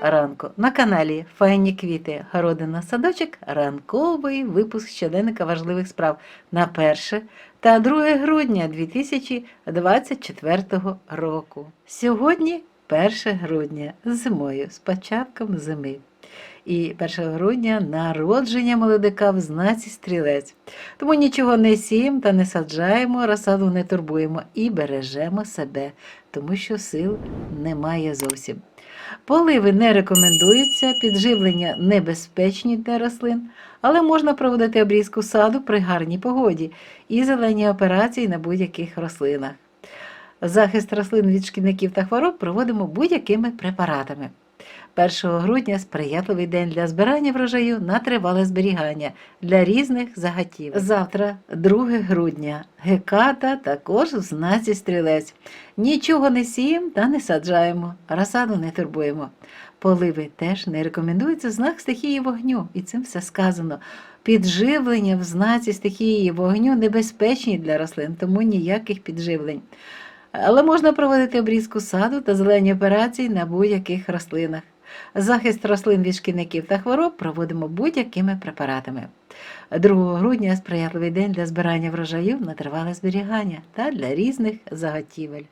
ранку на каналі Файні квіти, городина садочок, ранковий випуск щоденника важливих справ на 1 та 2 грудня 2024 року. Сьогодні 1 грудня зимою, з початком зими. І 1 грудня народження молодика в знаці стрілець. Тому нічого не сіємо та не саджаємо, розсаду не турбуємо і бережемо себе, тому що сил немає зовсім. Поливи не рекомендуються, підживлення небезпечні для рослин, але можна проводити обрізку саду при гарній погоді і зелені операції на будь-яких рослинах. Захист рослин від шкідників та хвороб проводимо будь-якими препаратами. 1 грудня сприятливий день для збирання врожаю на тривале зберігання для різних загатів. Завтра, 2 грудня, геката також в знаці стрілець. Нічого не сіємо та не саджаємо, розсаду не турбуємо. Поливи теж не рекомендується знак стихії вогню, і цим все сказано. Підживлення в знаці стихії вогню небезпечні для рослин, тому ніяких підживлень. Але можна проводити обрізку саду та зелені операції на будь-яких рослинах. Захист рослин від шкідників та хвороб проводимо будь-якими препаратами. 2 грудня сприятливий день для збирання врожаю на тривале зберігання та для різних заготівель.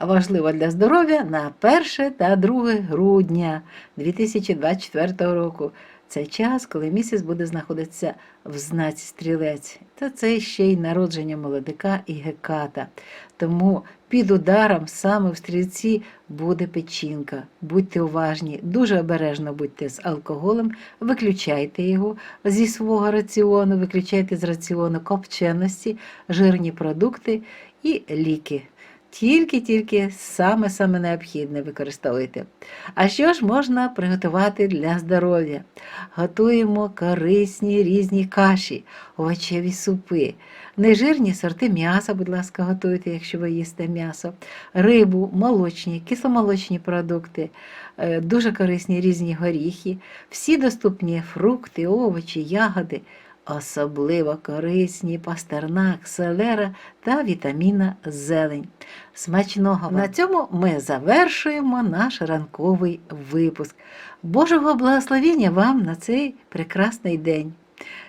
Важливо для здоров'я на 1 та 2 грудня 2024 року. Це час, коли місяць буде знаходитися в знаці стрілець, та це ще й народження молодика і геката. Тому під ударом саме в стрільці буде печінка. Будьте уважні, дуже обережно будьте з алкоголем, виключайте його зі свого раціону, виключайте з раціону копченості, жирні продукти і ліки. Тільки-тільки саме-саме необхідне використовуйте. А що ж можна приготувати для здоров'я? Готуємо корисні різні каші, овочеві супи, нежирні сорти м'яса, будь ласка, готуйте, якщо ви їсте м'ясо, рибу, молочні, кисломолочні продукти, е, дуже корисні різні горіхи, всі доступні фрукти, овочі, ягоди. Особливо корисні пастернак, селера та вітаміна зелень. Смачного вам! на цьому ми завершуємо наш ранковий випуск. Божого благословення вам на цей прекрасний день.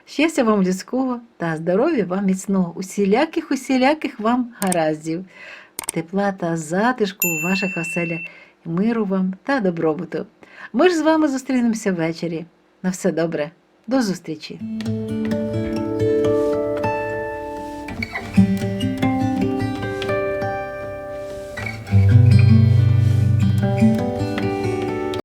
Щастя вам людського та здоров'я вам міцного, усіляких, усіляких вам гараздів, тепла та затишку у ваших оселях, миру вам та добробуту. Ми ж з вами зустрінемося ввечері. На все добре, до зустрічі!